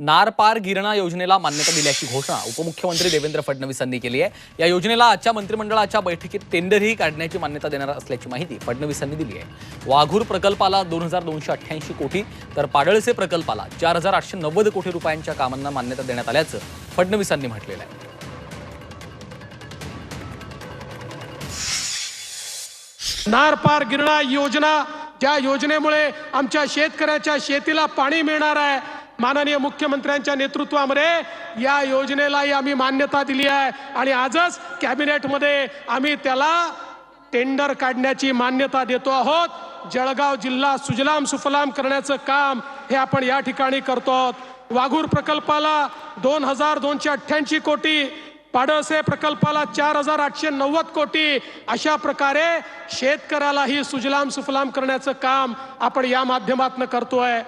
नारपार गिरणा योजनेला मान्यता दिल्याची घोषणा उपमुख्यमंत्री देवेंद्र फडणवीस यांनी केली आहे. या योजनेला आजच्या मंत्रिमंडळाच्या बैठकीत टेंडरही काढण्याची मान्यता देणार असल्याची माहिती फडणवीस यांनी दिली आहे. वाघूर प्रकल्पाला दोन हजार दोनशे अठ्ठ्याऐंशी कोटी तर पाडळसे प्रकल्पाला चार हजार आठशे नव्वद कोटी रुपयांच्या कामांना मान्यता देण्यात आल्याचं फडणवीसांनी म्हटलेलं आहे. नारपार गिरणा योजना ज्या योजनेमुळे आमच्या शेतकऱ्याच्या शेतीला पाणी मिळणार आहे माननीय मुख्यमंत्र्यांच्या नेतृत्वामध्ये या योजनेलाही आम्ही मान्यता दिली आहे. आणि आजच कॅबिनेटमध्ये आम्ही त्याला टेंडर काढण्याची मान्यता देतो आहोत. जळगाव जिल्हा सुजलाम सुफलाम करण्याचं काम हे आपण या ठिकाणी करतो आहोत. वाघूर प्रकल्पाला दोन हजार दोनशे अठ्ठ्याऐंशी कोटी पाडळसे प्रकल्पाला चार हजार आठशे नव्वद कोटी अशा प्रकारे शेतकऱ्यालाही सुजलाम सुफलाम करण्याचं काम आपण या माध्यमातून करतोय.